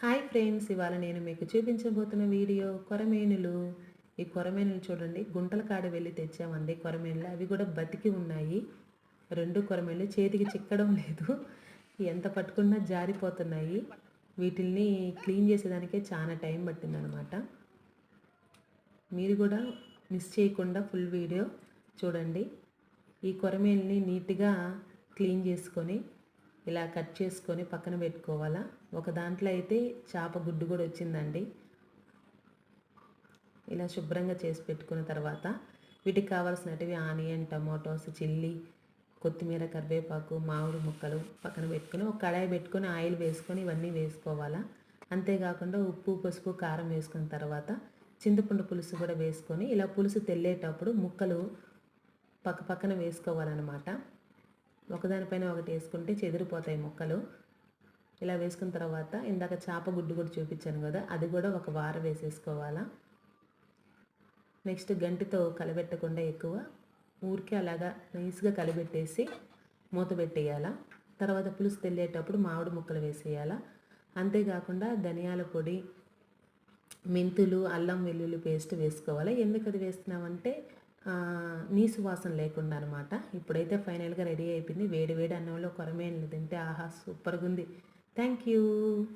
Hi friends ఇవాళ నేను మీకు చూపించబోతున్న వీడియో కొరమేనులు. ఈ కొరమేనులు చూడండి గుంటల కాడ వెళ్ళి తెచ్చామండి కొరమేనులు. అవి కూడా బతికి ఉన్నాయి. రెండు కొరమేనులు చేతికి చిక్కడం లేదు. ఎంత పట్టుకున్నా జారిపోతున్నాయి. వీటిల్ని క్లీన్ చేసేదానికే చాలా టైం పట్టిందనమాట. మీరు కూడా మిస్ చేయకుండా ఫుల్ వీడియో చూడండి. ఈ కొరమేల్ని నీట్గా క్లీన్ చేసుకొని ఇలా కట్ చేసుకొని పక్కన పెట్టుకోవాలా? ఒక దాంట్లో అయితే చేప గుడ్డు కూడా వచ్చిందండి. ఇలా శుభ్రంగా చేసి పెట్టుకున్న తర్వాత వీటికి కావాల్సినటివి ఆనియన్ టమాటోస్ చిల్లీ కొత్తిమీర కరివేపాకు మామిడి ముక్కలు పక్కన పెట్టుకుని ఒక కడాయి పెట్టుకొని ఆయిల్ వేసుకొని ఇవన్నీ వేసుకోవాలా? అంతేకాకుండా ఉప్పు పసుపు కారం వేసుకున్న తర్వాత చింతపండు పులుసు కూడా వేసుకొని ఇలా పులుసు తెల్లేటప్పుడు ముక్కలు పక్క పక్కన వేసుకోవాలన్నమాట. ఒకదానిపైన ఒకటి వేసుకుంటే చెదిరిపోతాయి ముక్కలు. ఇలా వేసుకున్న తర్వాత ఇందాక చేప గుడ్డు కూడా చూపించాను కదా అది కూడా ఒక వార వేసేసుకోవాలా? నెక్స్ట్ గంటితో కలబెట్టకుండా ఎక్కువ ఊరికే అలాగా నైస్గా కలబెట్టేసి మూత పెట్టేయాలా? తర్వాత పులుసు తెల్లేటప్పుడు మామిడి ముక్కలు వేసేయాలా? అంతేకాకుండా ధనియాల పొడి మెంతులు అల్లం వెల్లుల్లి పేస్ట్ వేసుకోవాలి? ఎందుకు అది వేస్తున్నామంటే నీసు వాసన లేకుండా అనమాట ఇప్పుడైతే ఫైనల్గా రెడీ అయిపోయింది. వేడి వేడి అన్నంలో కొరమేనలు తింటే ఆహా సూపర్గా ఉంది థ్యాంక్ యూ